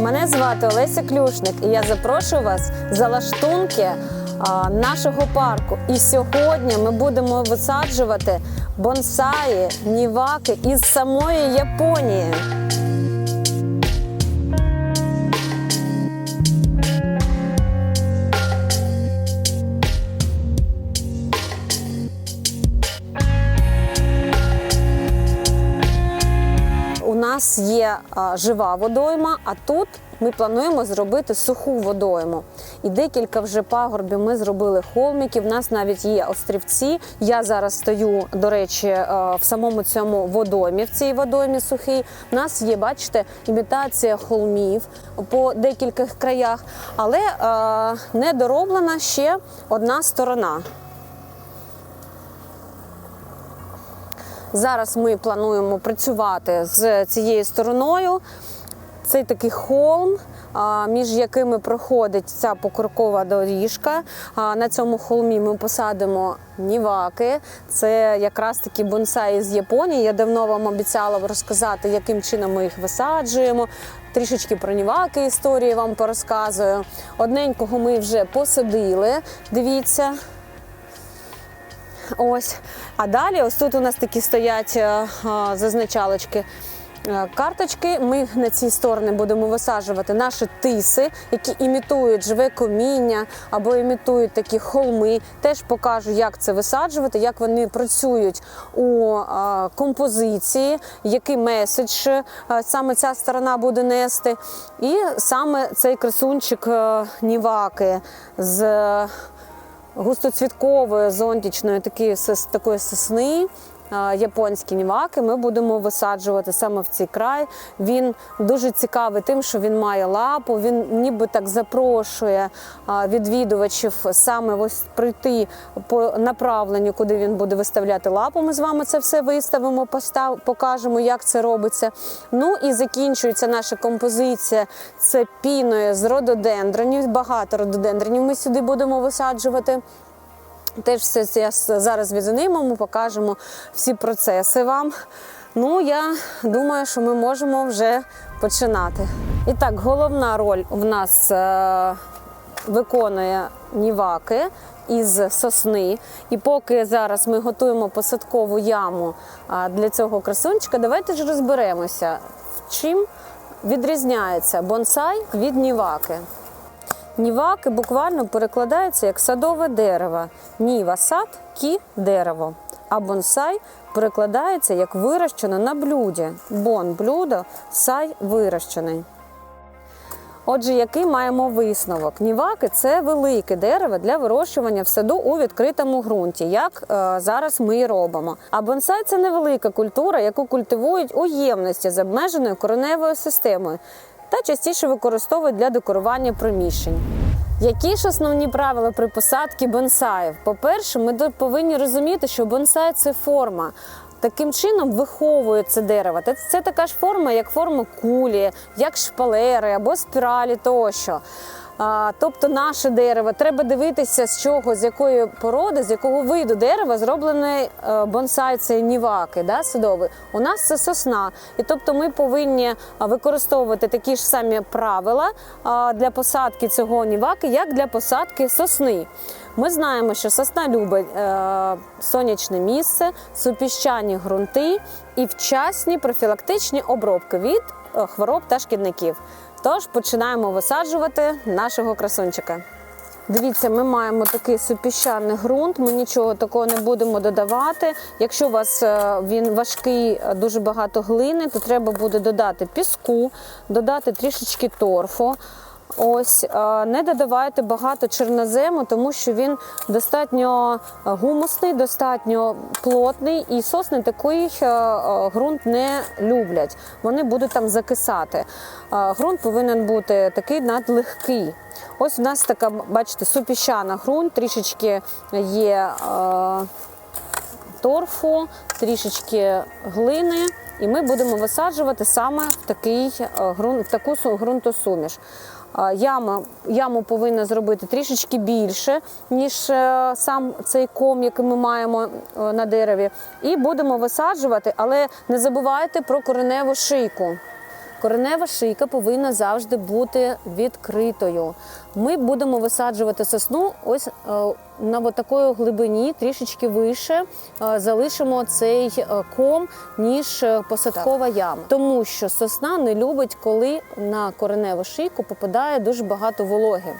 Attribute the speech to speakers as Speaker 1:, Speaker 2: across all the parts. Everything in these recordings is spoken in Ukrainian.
Speaker 1: Мене звати Олеся Клюшник, і я запрошую вас за лаштунки нашого парку. І сьогодні ми будемо висаджувати бонсаї, ніваки із самої Японії. Жива водойма, а тут ми плануємо зробити суху водойму. І декілька вже пагорбів ми зробили холмиків. У нас навіть є острівці. Я зараз стою, до речі, е, в самому цьому водоймі, в цій водоймі сухій. У нас є, бачите, імітація холмів по декількох краях, але е, не дороблена ще одна сторона. Зараз ми плануємо працювати з цією стороною. Це такий холм, між якими проходить ця покрокова доріжка. На цьому холмі ми посадимо ніваки. Це якраз такі бонсаї з Японії. Я давно вам обіцяла розказати, яким чином ми їх висаджуємо. Трішечки про ніваки історії вам порозказую. Одненького ми вже посадили. Дивіться. Ось. А далі, ось тут у нас такі стоять е, е, зазначалочки. е, Карточки, ми на ці сторони будемо висаджувати наші тиси, які імітують живе коміння або імітують такі холми. Теж покажу, як це висаджувати, як вони працюють у композиції, який меседж саме ця сторона буде нести. І саме цей красунчик Ніваки з густоцвіткової зонтічної такі, такої сосни. А, Японські ніваки ми будемо висаджувати саме в цей край. Він дуже цікавий тим, що він має лапу. Він ніби так запрошує відвідувачів саме ось прийти по направленню, куди він буде виставляти лапу. Ми з вами це все виставимо, постав, покажемо, як це робиться. Ну і закінчується наша композиція. Це піною з рододендронів. Багато рододендронів ми сюди будемо висаджувати. Теж все це зараз відзнімемо, покажемо всі процеси вам. Ну, я думаю, що ми можемо вже починати. І так, головна роль в нас е, виконує ніваки із сосни. І поки зараз ми готуємо посадкову яму для цього красунчика, давайте ж розберемося, в чим відрізняється бонсай від ніваки. Ніваки буквально перекладаються як садове дерево. Ніва сад, кі дерево. А бонсай перекладається як вирощено на блюді. Бон блюдо, сай вирощений. Отже, який маємо висновок? Ніваки це велике дерево для вирощування в саду у відкритому ґрунті, як е, зараз ми і робимо. А бонсай це невелика культура, яку культивують у ємності з обмеженою кореневою системою та частіше використовують для декорування приміщень. Які ж основні правила при посадці бонсаїв? По-перше, ми повинні розуміти, що бонсай це форма. Таким чином виховує це дерево. Це така ж форма, як форма кулі, як шпалери або спіралі тощо. Тобто наше дерево треба дивитися, з чого, з якої породи, з якого виду дерева зроблений е, бонсай, це ніваки, да, садовий. У нас це сосна. І тобто ми повинні використовувати такі ж самі правила для посадки цього ніваки, як для посадки сосни. Ми знаємо, що сосна любить е, сонячне місце, супіщані ґрунти і вчасні профілактичні обробки від е, хвороб та шкідників. Тож починаємо висаджувати нашого красунчика. Дивіться, ми маємо такий супіщаний ґрунт. Ми нічого такого не будемо додавати. Якщо у вас е, він важкий, е, дуже багато глини, то треба буде додати піску, додати трішечки торфу. Ось е, не додавайте багато чорнозему, тому що він достатньо гумусний, достатньо плотний, і сосни такий е, е, ґрунт не люблять. Вони будуть там закисати. Е, Ґрунт повинен бути такий надлегкий. Ось у нас така, бачите, супіщана ґрунт, трішечки є е, торфу, трішечки глини, і ми будемо висаджувати саме в такий е, ґрунт, в таку су- ґрунтосуміш. Яма, яму повинна зробити трішечки більше, ніж е, сам цей ком, який ми маємо е, на дереві. І будемо висаджувати, але не забувайте про кореневу шийку. Коренева шийка повинна завжди бути відкритою. Ми будемо висаджувати сосну ось е, на такої глибині, трішечки вище. е, Залишимо цей е, ком, ніж посадкова яма. Тому що сосна не любить, коли на кореневу шийку попадає дуже багато вологи.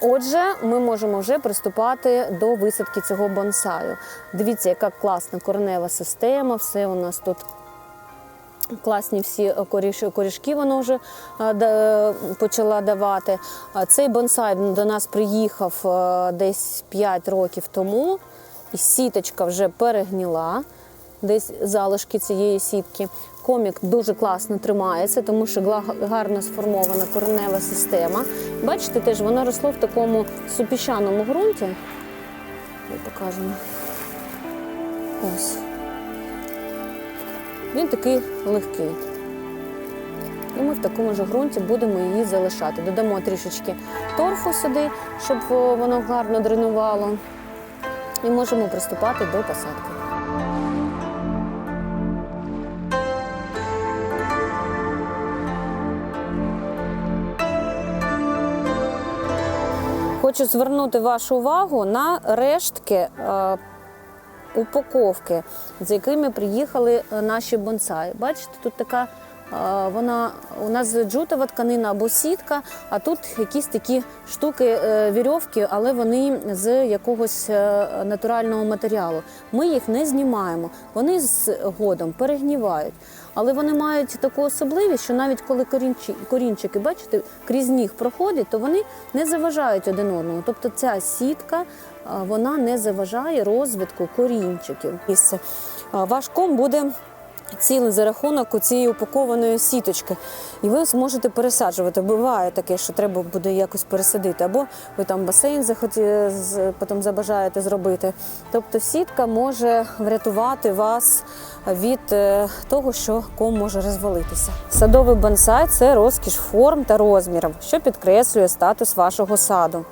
Speaker 1: Отже, ми можемо вже приступати до висадки цього бонсаю. Дивіться, яка класна коренева система, все у нас тут класні всі коріш, корішки вона вже е, почала давати. Цей бонсай до нас приїхав е, десь 5 років тому, і сіточка вже перегніла. Десь залишки цієї сітки. Комік дуже класно тримається, тому що гарно сформована коренева система. Бачите, теж воно росло в такому супіщаному ґрунті. Покажемо. Ось. Він такий легкий. І ми в такому ж ґрунті будемо її залишати. Додамо трішечки торфу сюди, щоб воно гарно дренувало. І можемо приступати до посадки. Хочу звернути вашу увагу на рештки е, упаковки, з якими приїхали е, наші бонсаї. Бачите, тут така вона у нас джутова тканина або сітка, а тут якісь такі штуки е, вірьовки, але вони з якогось е, натурального матеріалу. Ми їх не знімаємо, вони з годом перегнівають. Але вони мають таку особливість, що навіть коли корінчики, бачите, крізь них проходять, то вони не заважають один одному. Тобто ця сітка вона не заважає розвитку корінчиків. Місце. важком буде цілий за рахунок у цієї упакованої сіточки. І ви зможете пересаджувати. Буває таке, що треба буде якось пересадити, або ви там басейн захоті, потім забажаєте зробити. Тобто сітка може врятувати вас від е, того, що ком може розвалитися. Садовий бонсай це розкіш форм та розмірів, що підкреслює статус вашого саду.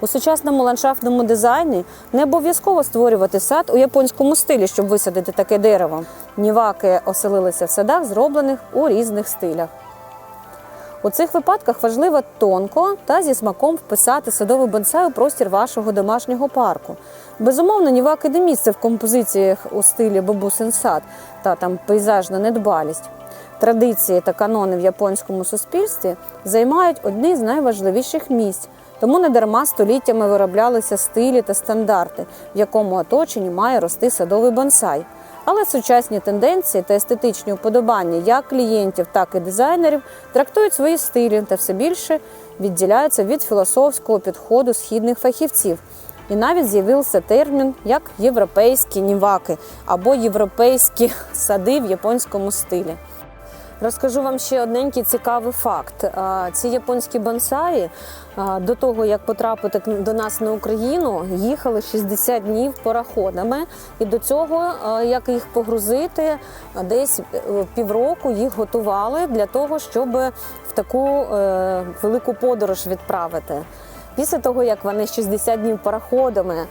Speaker 1: У сучасному ландшафтному дизайні не обов'язково створювати сад у японському стилі, щоб висадити таке дерево. Ніваки оселилися в садах, зроблених у різних стилях. У цих випадках важливо тонко та зі смаком вписати садовий бонсай у простір вашого домашнього парку. Безумовно, ніваки не місце в композиціях у стилі бабусин сад та там пейзажна недбалість. Традиції та канони в японському суспільстві займають одні з найважливіших місць, тому недарма століттями вироблялися стилі та стандарти, в якому оточенні має рости садовий бонсай. Але сучасні тенденції та естетичні уподобання як клієнтів, так і дизайнерів трактують свої стилі та все більше відділяються від філософського підходу східних фахівців. І навіть з'явився термін як європейські ніваки або європейські сади в японському стилі. Розкажу вам ще одненький цікавий факт. Ці японські бонсаї до того, як потрапити до нас на Україну, їхали 60 днів пароходами. І до цього, як їх погрузити, десь е, півроку їх готували для того, щоб в таку е, велику подорож відправити. Після того, як вони 60 днів пароходами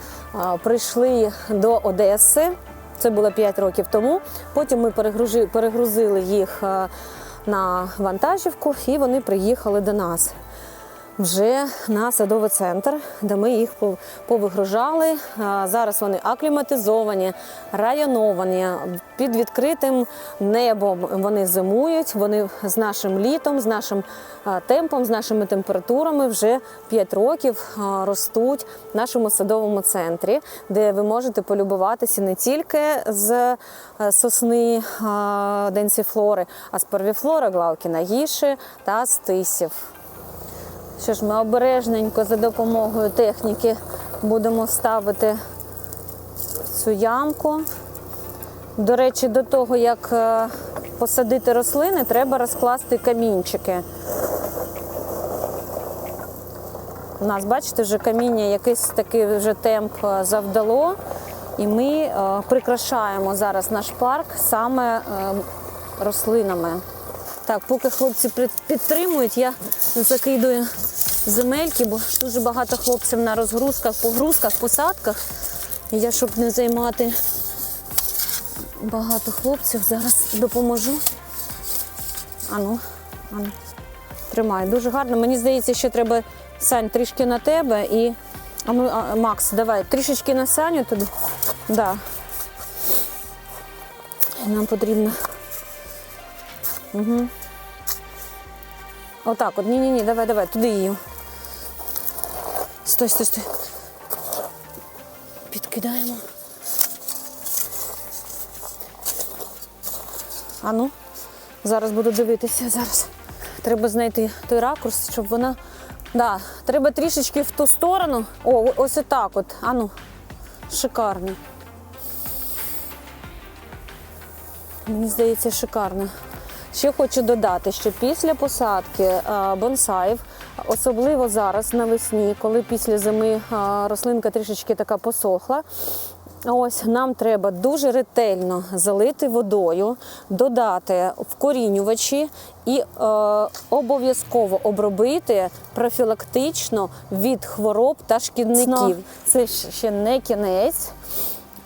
Speaker 1: прийшли до Одеси, це було 5 років тому. Потім ми перегрузили їх е, на вантажівку, і вони приїхали до нас вже на садовий центр, де ми їх пов- повигружали. Зараз вони акліматизовані, районовані, під відкритим небом вони зимують. Вони з нашим літом, з нашим темпом, з нашими температурами вже 5 років ростуть в нашому садовому центрі, де ви можете полюбуватися не тільки з е, сосни денсіфлори, а з первіфлори, главкіна гіші та з тисів. Що ж, ми обережненько за допомогою техніки будемо ставити цю ямку. До речі, до того, як е, посадити рослини, треба розкласти камінчики. У нас, бачите, вже каміння якийсь такий вже темп е, завдало. І ми е, прикрашаємо зараз наш парк саме рослинами. Так, поки хлопці підтримують, я закидую земельки, бо дуже багато хлопців на розгрузках, погрузках, посадках. І я, щоб не займати багато хлопців, зараз допоможу. Ану, ану. Тримай. Дуже гарно. Мені здається, що треба Сань трішки на тебе і. А ну, а, Макс, давай, трішечки на Саню туди. Да. Нам потрібно. Угу. Отак от. Ні-ні ні, давай, давай, туди її. Стой, стой, стой. Підкидаємо. А ну, зараз буду дивитися зараз. Треба знайти той ракурс, щоб вона. Да, треба трішечки в ту сторону. О, ось отак от. Ану, шикарно. Мені здається, шикарно. Ще хочу додати, що після посадки е, бонсаїв, особливо зараз навесні, коли після зими е, рослинка трішечки така посохла, ось нам треба дуже ретельно залити водою, додати вкорінювачі і е, обов'язково обробити профілактично від хвороб та шкідників. Це ще не кінець.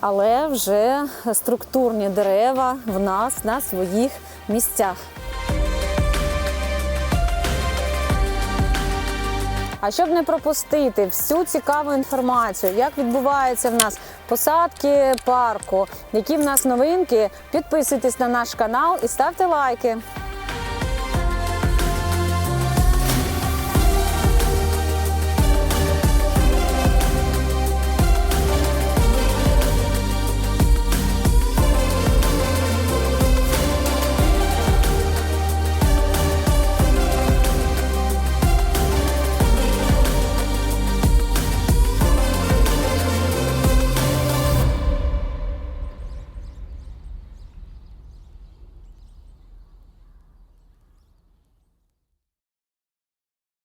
Speaker 1: Але вже структурні дерева в нас на своїх місцях. А щоб не пропустити всю цікаву інформацію, як відбуваються в нас посадки парку, які в нас новинки, підписуйтесь на наш канал і ставте лайки.